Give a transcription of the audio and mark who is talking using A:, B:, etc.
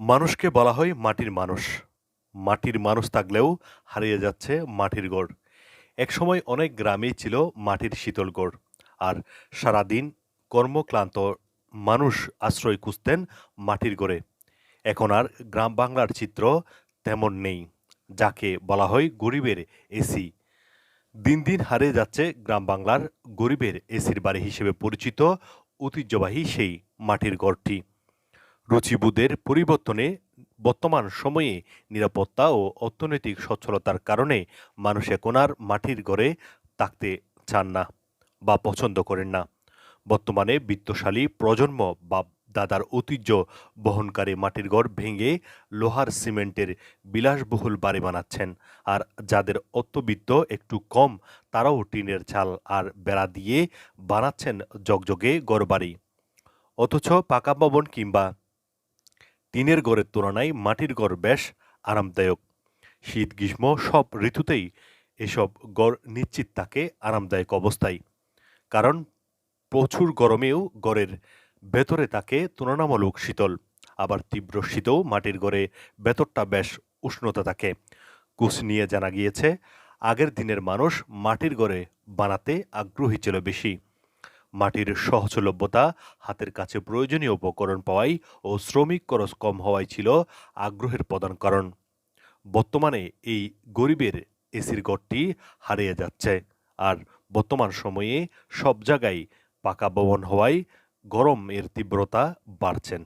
A: মানুষকে বলা হয় মাটির মানুষ। মাটির মানুষ থাকলেও হারিয়ে যাচ্ছে মাটির গড়। একসময় অনেক গ্রামেই ছিল মাটির শীতল গড়, আর সারাদিন কর্মক্লান্ত মানুষ আশ্রয় খুঁজতেন মাটির গড়ে। এখন আর গ্রাম বাংলার চিত্র তেমন নেই, যাকে বলা হয় গরিবের এসি। দিন দিন হারিয়ে যাচ্ছে গ্রাম বাংলার গরিবের এসির বাড়ি হিসেবে পরিচিত ঐতিহ্যবাহী সেই মাটির ঘরটি রুচিবোধের পরিবর্তনে বর্তমান সময়ে নিরাপত্তা ও অর্থনৈতিক সচ্ছলতার কারণে মানুষ এখন আর মাটির ঘরে থাকতে চান না বা পছন্দ করেন না। বর্তমানে বিত্তশালী প্রজন্ম বা দাদার ঐতিহ্য বহনকারী মাটির ঘর ভেঙে লোহার সিমেন্টের বিলাসবহুল বাড়ি বানাচ্ছেন আর যাদের অর্থবিত্ত একটু কম, তারাও টিনের চাল আর বেড়া দিয়ে বানাচ্ছেন জগজগে গড়বাড়ি। অথচ পাকা ভবন কিংবা টিনের গড়ের তুলনায় মাটির গড় বেশ আরামদায়ক। শীত, গ্রীষ্ম সব ঋতুতেই এসব গড় নিশ্চিত থাকে আরামদায়ক অবস্থায়। কারণ প্রচুর গরমেও গড়ের ভেতরে থাকে তুলনামূলক শীতল। আবার তীব্র শীতেও মাটির গড়ে ভেতরটা বেশ উষ্ণতা থাকে। কুচ নিয়ে জানা গিয়েছে, আগের দিনের মানুষ মাটির গড়ে বানাতে আগ্রহী ছিল বেশি। মাটির সহজলভ্যতা, হাতের কাছে প্রয়োজনীয় উপকরণ পাওয়াই ও শ্রমিক খরচ কম হওয়াই ছিল আগ্রহের প্রধান কারণ। বর্তমানে এই গরিবের এসির ঘরটি হারিয়ে যাচ্ছে আর বর্তমান সময়ে সব জায়গায় পাকা ভবন হওয়ায় গরমের তীব্রতা বাড়ছেন।